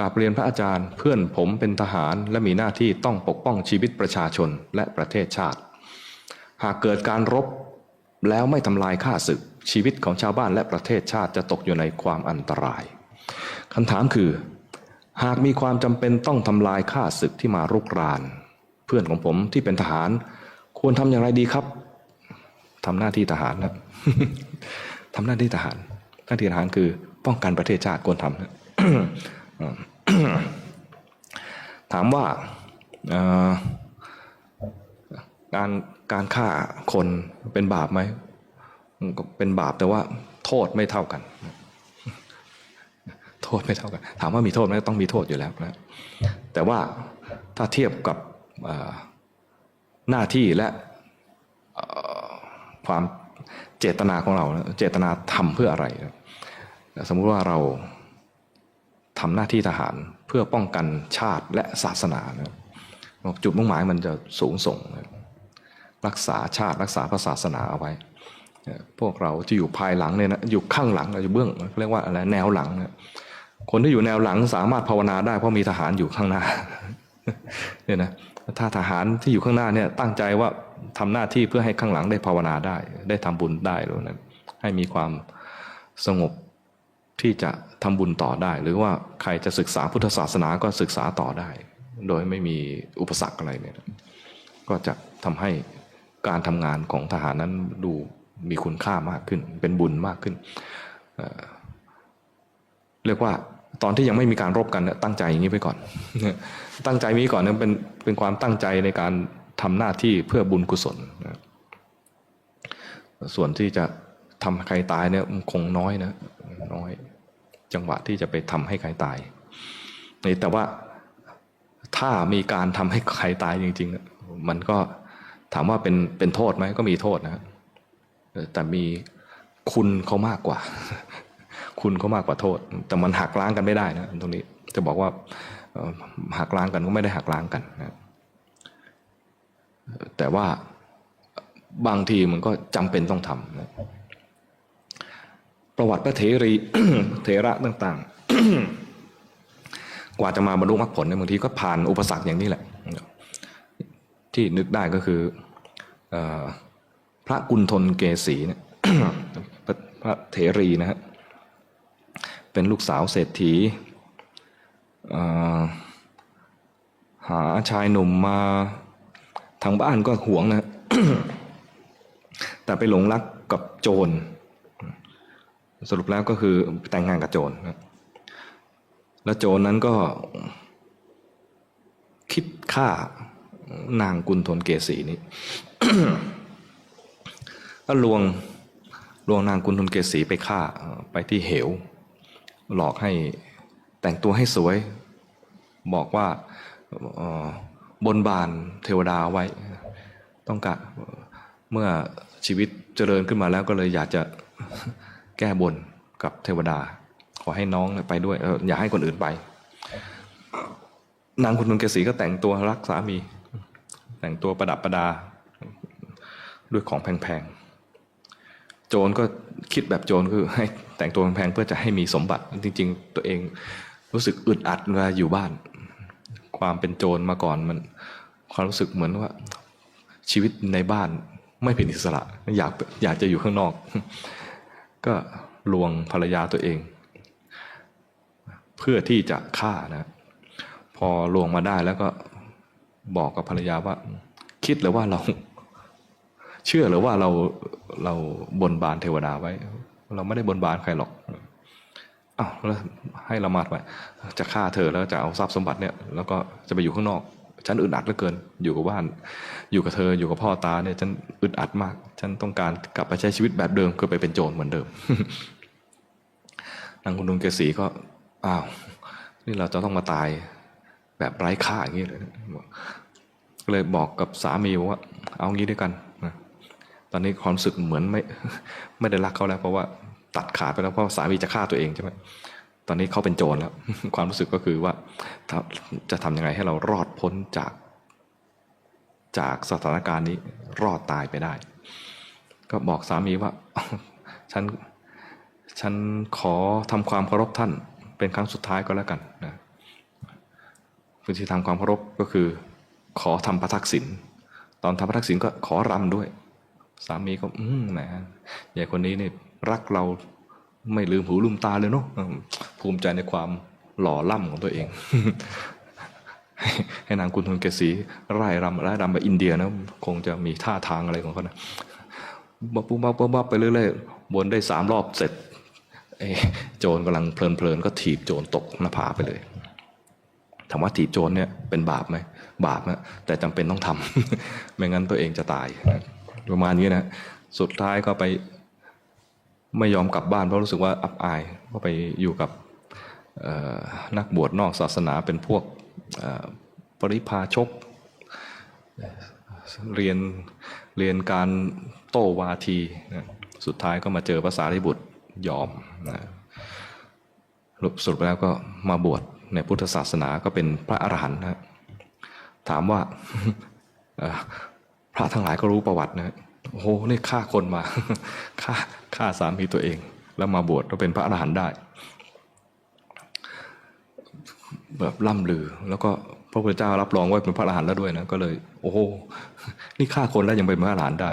กราบเรียนพระอาจารย์เพื่อนผมเป็นทหารและมีหน้าที่ต้องปกป้องชีวิตประชาชนและประเทศชาติ หากเกิดการรบแล้วไม่ทำลายข้าศึก ชีวิตของชาวบ้านและประเทศชาติจะตกอยู่ในความอันตรายคำถามคือ หากมีความจำเป็นต้องทำลายข้าศึกที่มารุกราน เพื่อนของผมที่เป็นทหาร ควรทำอย่างไรดีครับทำหน้าที่ทหารนะทำหน้าที่ทหาร หน้าที่ทหารคือป้องกันประเทศชาติควรทำ ถามว่าการการฆ่าคนเป็นบาปไหมก็เป็นบาปแต่ว่าโทษไม่เท่ากัน โทษไม่เท่ากัน ถามว่ามีโทษไหมต้องมีโทษอยู่แล้วนะแต่ว่าถ้าเทียบกับหน้าที่และความเจตนาของเรานะเจตนาทำเพื่ออะไร สมมุติว่าเรา ทำหน้าที่ทหารเพื่อป้องกันชาติและศาสนานะจุดมุ่งหมายมันจะสูงส่งนะรักษาชาติรักษาพระศาสนาเอาไว้ พวกเราที่อยู่ภายหลังเนี่ยนะอยู่ข้างหลังอยู่เบื้องเรียกว่าอะไรแนวหลังนะคนที่อยู่แนวหลังสามารถภาวนาได้เพราะมีทหารอยู่ข้างหน้าเนี่ยนะถ้าทหารที่อยู่ข้างหน้าเนี่ยตั้งใจว่าทำหน้าที่เพื่อให้ข้างหลังได้ภาวนาได้ ได้ทำบุญได้หรือนะให้มีความสงบ ที่จะทำบุญต่อได้ หรือว่าใครจะศึกษาพุทธศาสนาก็ศึกษาต่อได้ โดยไม่มีอุปสรรคอะไรเนี่ยก็จะทำให้การทำงานของทหารนั้นดูมีคุณค่ามากขึ้น เป็นบุญมากขึ้นเเรียกว่าตอนที่ยังไม่มีการรบกันนะตั้งใจอย่างนี้ไปก่อน ตั้งใจมีก่อนเนี่ยเป็นเป็นความตั้งใจในการทำหน้าที่เพื่อบุญกุศลนะส่วนที่จะทำใครตายเนี่ยมันคงน้อยนะน้อย จังหวะที่จะไปทำให้ใครตายนี่แต่ว่าถ้ามีการทำให้ใครตายจริง ๆ มันก็ถามว่าเป็นเป็นโทษไหมก็มีโทษนะแต่มีคุณเขามากกว่า คุณเขามากกว่าโทษ แต่มันหักล้างกันไม่ได้นะตรงนี้จะบอกว่าหักล้างกันก็ไม่ได้หักล้างกันนะแต่ว่าบางทีมันก็จำเป็นต้องทำนะ ประวัติพระเถรีเถระต่างๆ กว่าจะมาบรรลุมรรคผลเนี่ยบางทีก็ผ่านอุปสรรคอย่างนี้แหละ ที่นึกได้ก็คืออพระกุณฑลเกษีเนี่ยพระพระเถรีนะฮะเป็นลูกสาวเศรษฐีหาชายหนุ่มมาทางบ้านก็หวงนะ แต่ไปหลงรักกับโจร สรุปแล้วก็คือแต่งงานกับโจรแล้วโจรนั้นก็ คิดฆ่านางกุณฑลเกษีนี้ก็ลวงลวงนางกุณฑลเกษีไปฆ่าไปที่เหว หลอกให้แต่งตัวให้สวย บอกว่าบนบานเทวดาไว้ ต้องการเมื่อชีวิตเจริญขึ้นมาแล้วก็เลยอยากจะ แก้บนกับเทวดา ขอให้น้องไปด้วยเอออย่าให้คนอื่นไป นางคุณนุนเกษีก็แต่งตัวรักสามี แต่งตัวประดับประดา ด้วยของแพงๆ โจรก็คิดแบบโจรคือให้แต่งตัวแพงๆเพื่อจะให้มีสมบัติ จริง ๆ ตัวเองรู้สึกอึดอัดเวลาอยู่บ้าน ความเป็นโจรมาก่อนมันความรู้สึกเหมือนว่าชีวิตในบ้านไม่เป็นอิสระ อยากอยากจะอยู่ข้างนอก ก็ลวงภรรยาตัวเอง เพื่อที่จะฆ่านะพอลวงมาได้แล้วก็บอกกับภรรยาว่า คิดหรือว่าเรา เชื่อหรือว่าเราเราบนบานเทวดาไว้ เราไม่ได้บนบานใครหรอกอ้าวแล้วให้เรามาทำไมจะฆ่าเธอแล้วจะเอาทรัพย์สมบัติเนี่ย แล้วก็จะไปอยู่ข้างนอก ฉันอึดอัดเหลือเกิน อยู่กับบ้าน อยู่กับเธอ อยู่กับพ่อตาเนี่ย ฉันอึดอัดมาก ฉันต้องการกลับไปใช้ชีวิตแบบเดิม คือไปเป็นโจรเหมือนเดิม นางคุณลุงเกษีก็ อ้าว นี่เราจะต้องมาตายแบบไร้ค่าอย่างนี้เลยก็เลยบอกกับสามีว่า เอางี้ด้วยกันนะตอนนี้ความสึกเหมือนไม่ ไม่ได้รักเขาแล้ว เพราะว่าตัดขาดไปแล้ว เพราะสามีจะฆ่าตัวเองใช่ไหม ตอนนี้เขาเป็นโจรแล้ว ความรู้สึกก็คือว่าจะทำยังไงให้เรารอดพ้นจากจากสถานการณ์นี้รอดตายไปได้ ก็บอกสามีว่า ฉันฉันขอทำความเคารพท่าน เป็นครั้งสุดท้ายก็แล้วกันนะวิธีทำความเคารพก็คือ ขอทำประทักษิณตอนทำประทักษิณก็ขอรำด้วย สามีก็ อืมแหมยายคนนี้นี่รักเรา ไม่ลืมหูลืมตาเลยเนาะภูมิใจในความหล่อล่ำของตัวเอง ให้นางกุนทนเกษีไร่รำไร่รำแบบอินเดียนะคงจะมีท่าทางอะไรของเขานะบับปุ๊บบับปุ๊บบับไปเรื่อยๆวนได้สามรอบเสร็จโจรกำลังเพลินๆก็ถีบโจรตกหน้าผาไปเลยถามว่าถีบโจรเนี่ยเป็นบาปไหมบาปนะแต่จำเป็นต้องทำไม่งั้นตัวเองจะตายประมาณนี้นะสุดท้ายก็ไป ไม่ยอมกลับบ้านเพราะรู้สึกว่าอับอายก็ไปอยู่กับนักบวชนอกศาสนาเป็นพวกปริพาชก เรียนเรียนการโต้วาที สุดท้ายก็มาเจอภาษาริบุตรยอมนะสรุปแล้วก็มาบวชในพุทธศาสนาก็เป็นพระอรหันต์นะถามว่าพระทั้งหลายก็รู้ประวัตินะ โอ้โหนี่ฆ่าคนมาฆ่าฆ่าสามีตัวเอง แล้วมาบวชแล้วเป็นพระอรหันต์ได้ แบบล่ำลือ แล้วก็พระพุทธเจ้ารับรองว่าเป็นพระอรหันต์แล้วด้วยนะก็เลย โอ้โหนี่ฆ่าคนแล้วยังเป็นพระอรหันต์ได้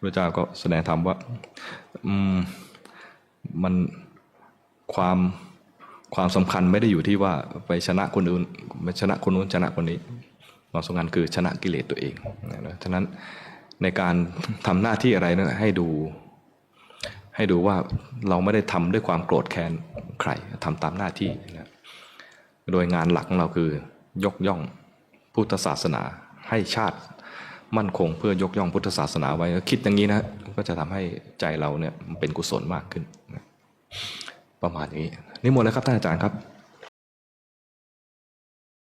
พระเจ้าก็แสดงธรรมว่า อืมมันความความสำคัญไม่ได้อยู่ที่ว่าไปชนะคนอื่นไปชนะคนนู้นชนะคนนี้ความสำคัญคือชนะกิเลสตัวเองนะฉะนั้น ในการทำหน้าที่อะไรนะให้ดู ให้ดูว่าเราไม่ได้ทำด้วยความโกรธแค้นใครทำตามหน้าที่นะโดยงานหลักของเราคือยกย่องพุทธศาสนาให้ชาติมั่นคงเพื่อยกย่องพุทธศาสนาไว้คิดอย่างนี้นะก็จะทำให้ใจเราเนี่ยเป็นกุศลมากขึ้นนะประมาณนี้นิมนต์เลยครับท่านอาจารย์ครับ